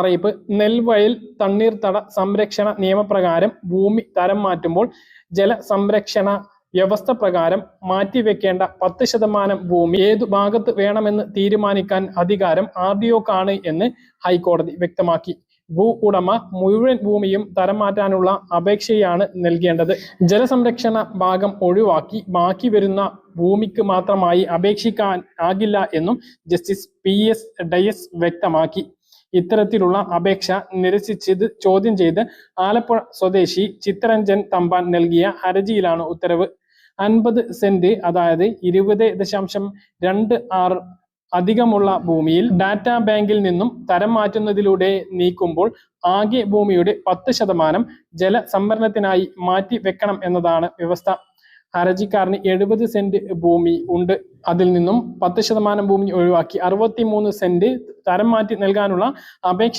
അറിയിപ്പ്. നെൽവയൽ തണ്ണീർത്തട സംരക്ഷണ നിയമപ്രകാരം ഭൂമി തരം മാറ്റുമ്പോൾ ജലസംരക്ഷണ വ്യവസ്ഥ പ്രകാരം മാറ്റിവെക്കേണ്ട പത്ത് ശതമാനം ഭൂമി ഏതു ഭാഗത്ത് വേണമെന്ന് തീരുമാനിക്കാൻ അധികാരം ആർ ഡി ഒക്കാണ് എന്ന് ഹൈക്കോടതി വ്യക്തമാക്കി. ഭൂ ഉടമ മുഴുവൻ ഭൂമിയും തരം മാറ്റാനുള്ള അപേക്ഷയാണ് നൽകേണ്ടത്. ജലസംരക്ഷണ ഭാഗം ഒഴിവാക്കി ബാക്കി വരുന്ന ഭൂമിക്ക് മാത്രമായി അപേക്ഷിക്കാൻ ആകില്ല എന്നും ജസ്റ്റിസ് പി എസ് ഡയസ് വ്യക്തമാക്കി. ഇത്തരത്തിലുള്ള അപേക്ഷ നിരസിച്ചത് ചോദ്യം ചെയ്ത് ആലപ്പുഴ സ്വദേശി ചിത്തരഞ്ജൻ തമ്പാൻ നൽകിയ ഹർജിയിലാണ് ഉത്തരവ്. അൻപത് സെന്റ് അതായത് ഇരുപത് ദശാംശം രണ്ട് ആറ് അധികമുള്ള ഭൂമിയിൽ ഡാറ്റാ ബാങ്കിൽ നിന്നും തരം മാറ്റുന്നതിലൂടെ നീക്കുമ്പോൾ ആകെ ഭൂമിയുടെ പത്ത് ശതമാനം ജലസംഭരണത്തിനായി മാറ്റി വെക്കണം എന്നതാണ് വ്യവസ്ഥ. ഹർജിക്കാരന് എഴുപത് സെന്റ് ഭൂമി ഉണ്ട്. അതിൽ നിന്നും പത്ത് ശതമാനം ഭൂമി ഒഴിവാക്കി അറുപത്തി മൂന്ന് സെന്റ് തരം മാറ്റി നൽകാനുള്ള അപേക്ഷ